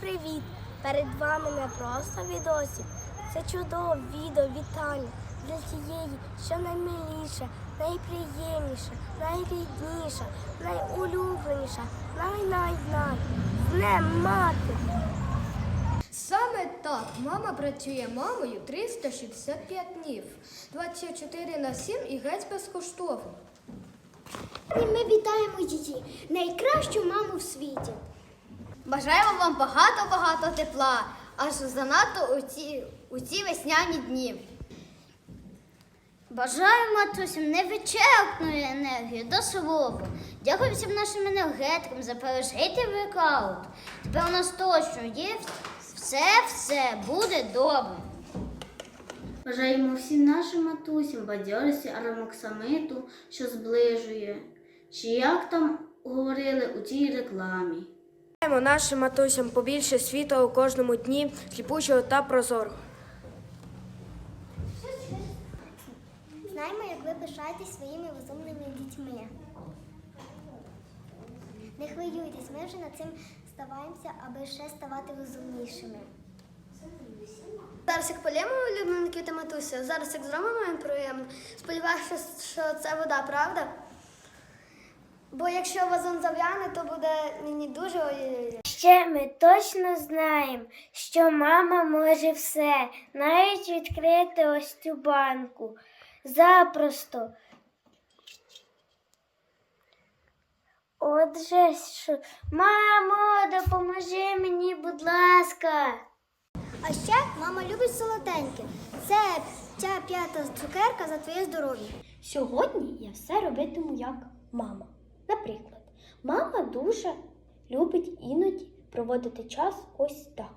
привіт! Перед вами не просто відосик. Це чудове відео вітання для тієї, що наймиліша, найприємніша, найрідніша, найулюбленіша, най-най-най. З Днем мати! Саме так мама працює мамою 365 днів, 24 на 7 і геть безкоштовно. Ми вітаємо її, найкращу маму в світі. Бажаємо вам багато-багато тепла, аж занадто у ці, у ці весняні дні. Бажаю матусям невичерпної енергії до свого. Дякую всім нашим енергетикам за пережитий воркаут. Тепер у нас точно є все-все буде добре. Бажаємо всім нашим матусям бадьорості аромоксамиту, що зближує, чи як там говорили у цій рекламі. Бажаємо нашим матусям побільше світла у кожному дні, сліпучого та прозорого. Знаємо, як ви пишаєтесь своїми розумними дітьми. Не хвилюйтесь, ми вже над цим ставаємося, аби ще ставати розумнішими. Зараз як полємо улюбленки та матуся, зараз як зробимо приємно. Сподіваюся, що це вода, правда? Бо якщо вазон зав'яне, то буде мені дуже ой-ой-ой. Ще ми точно знаємо, що мама може все, навіть відкрити ось цю банку. Запросто. Отже, що... мамо, допоможи мені, будь ласка. А ще мама любить солоденьке. Це ця п'ята цукерка за твоє здоров'я. Сьогодні я все робитиму як мама. Наприклад, мама дуже любить іноді проводити час ось так.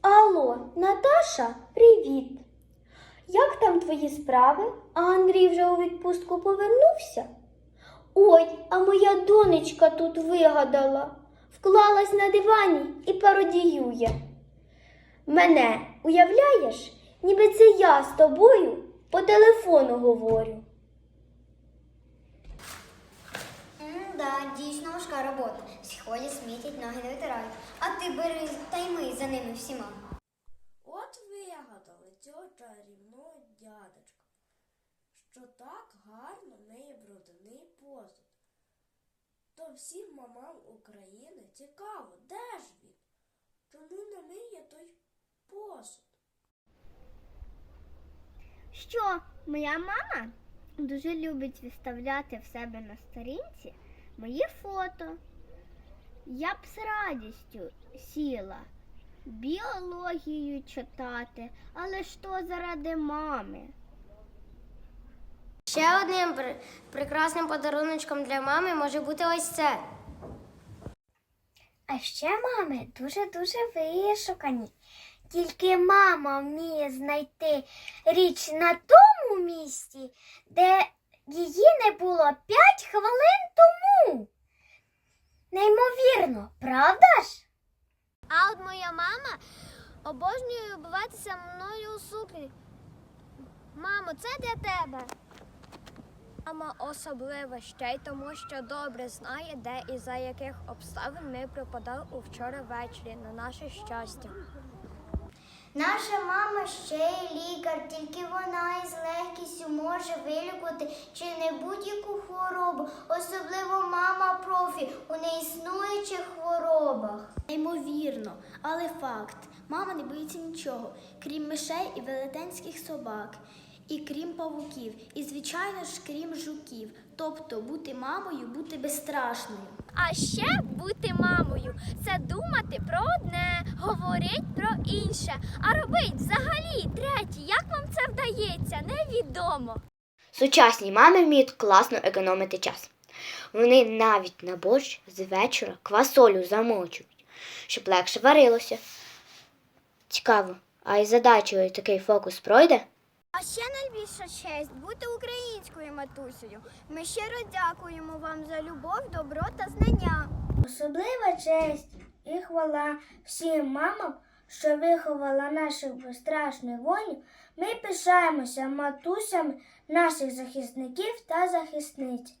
Алло, Наташа, привіт. Як там твої справи? А Андрій вже у відпустку повернувся? Ой, а моя донечка тут вигадала. Вклалась на дивані і пародіює. Мене уявляєш, ніби це я з тобою по телефону говорю. Да, дійсно важка робота. Всі ходять, смітять, ноги не витирають. А ти бери та й мий за ними всіма. От вигадали цього чарівного дядечка, що так гарно миє брудний посуд. То всім мамам України цікаво, де ж він? Чому не миє той посуд? Що, моя мама дуже любить виставляти в себе на сторінці мої фото. Я б з радістю сіла біологію читати, але то заради мами. Ще одним пр- прекрасним подаруночком для мами може бути ось це. А ще мами дуже-дуже вишукані. Тільки мама вміє знайти річ на тому місці, де її не було 5 хвилин тому. Правда ж? А от моя мама обожнює любуватися мною у сукні. Мамо, це для тебе. Мама особлива ще й тому, що добре знає, де і за яких обставин ми пропадали у вчора ввечері на наше щастя. Наша мама ще й лікар, тільки вона із легкістю може вилікувати чи не будь-яку хворобу, особливо мама профі у неіснуючих хворобах. Неймовірно, але факт. Мама не боїться нічого, крім мишей і велетенських собак, і крім павуків, і, звичайно ж, крім жуків. Тобто бути мамою, бути безстрашною. А ще бути мамою це думати про одне, говорить інше, а робить взагалі третє. Як вам це вдається, невідомо. Сучасні мами вміють класно економити час. Вони навіть на борщ з вечора квасолю замочують, щоб легше варилося. Цікаво, а із задачею такий фокус пройде? А ще найбільша честь бути українською матусею. Ми щиро дякуємо вам за любов, добро та знання. Особлива честь і хвала всім мамам, що виховала наших безстрашних воїнів. Ми пишаємося матусями наших захисників та захисниць.